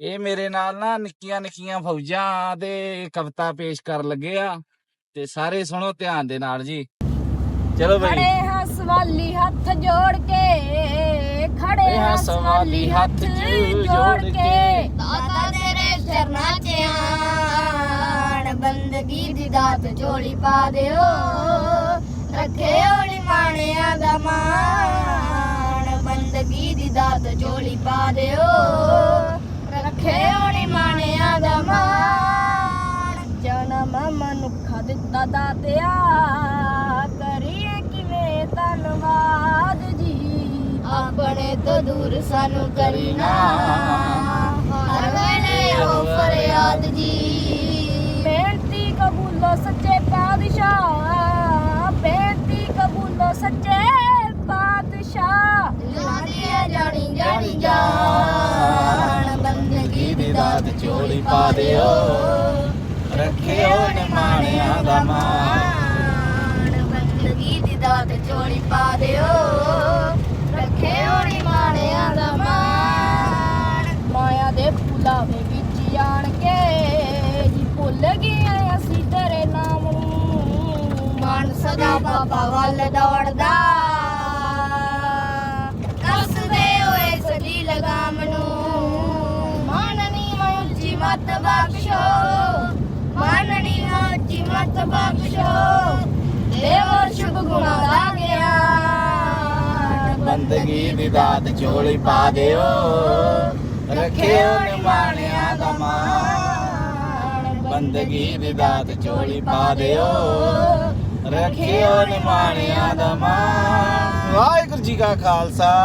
ਇਹ ਮੇਰੇ ਨਾਲ ਨਾ ਨਿੱਕੀਆਂ ਨਿੱਕੀਆਂ ਫੌਜਾਂ ਦੇ ਕਵਿਤਾ ਪੇਸ਼ ਕਰਨ ਲੱਗੇ ਆ ਤੇ ਸਾਰੇ ਸੁਣੋ ਧਿਆਨ ਦੇ ਨਾਲ ਜੀ। ਚਲੋ ਬਈ। ਖੜੇ ਹਾਂ ਸਵਾਲੀ ਹੱਥ ਜੋੜ ਕੇ ਖੜੇ ਹਾਂ ਸਵਾਲੀ ਹੱਥ ਜੋੜ ਕੇ। ਦਾਤਾ ਤੇਰੇ ਚਰਨਾਂ 'ਚ ਆਣ ਬੰਦਗੀ ਦੀ ਦਾਤ ਝੋਲੀ ਪਾ ਦਿਓ। ਰੱਖੇ ਓਲੀ ਮਾਣਿਆਂ ਦਾ ਮਾਣ ਬੰਦਗੀ ਦੀ ਦਾਤ ਝੋਲੀ ਪਾ ਦਿਓ। ਦਾਤਿਆ ਕਰੀਏ ਕਿਵੇਂ ਧੰਨਵਾਦ ਜੀ? ਆਪਣੇ ਤੋਂ ਦੂਰ ਸਾਨੂੰ ਕਰੀ ਨਾ ਹਰ ਵੇਲੇ ਹੋ ਫਰਿਆਦ ਜੀ। ਬੇਨਤੀ ਕਬੂਲੋ ਸੱਚੇ ਪਾਤਸ਼ਾਹ। ਬੇਨਤੀ ਕਬੂਲੋ ਸੱਚੇ ਪਾਤਸ਼ਾਹ। ਜਾਣੀ ਜਾਣੀ ਜਾਣੀ ਜਾਣ। ਬੰਦਗੀ ਦੀ ਦਾਤ ਝੋਲੀ ਪਾ ਦਿਓ। ਰੱਖਿਓ ਨਿਮਾਣਿਆਂ ਦਾ ਮਾਣ। ਬੰਦਗੀ ਦੀ ਦਾਤ ਝੋਲੀ ਪਾ ਦਿਓ। ਰੱਖਿਓ ਨਿਮਾਣਿਆਂ ਦਾ ਮਾਣ। ਮਾਇਆ ਦੇ ਫੁਲਾਵੇ ਵਿੱਚ ਜਾਣ ਕੇ ਜੀ ਭੁੱਲ ਗਏ ਅਸੀਂ ਤੇਰੇ ਨਾਮ ਨੂੰ। ਮਨ ਸਦਾ ਬਾਬਾ ਵੱਲ ਦੌੜਦਾ। ਕੱਸਦੇ ਹੋਏ ਸਦੀ ਲਗਾਮ ਨੂੰ। ਮਾਨਨੀ ਉੱਚੀ ਮਤ ਬਖਸ਼ੋ। ਗੁਣਾ ਦਾ ਗਿਆਨ ਬੰਦਗੀ ਦੀ ਦਾਤ ਝੋਲੀ ਪਾ ਦਿਓ। ਰੱਖਿਓ ਨਿਮਾਣਿਆਂ ਦਾ ਮਾਣ। ਬੰਦਗੀ ਦੀ ਦਾਤ ਝੋਲੀ ਪਾ ਦਿਓ। ਰੱਖਿਓ ਨਿਮਾਣਿਆਂ ਦਾ ਮਾਣ। ਵਾਹਿਗੁਰੂ ਜੀ ਕਾ ਖਾਲਸਾ।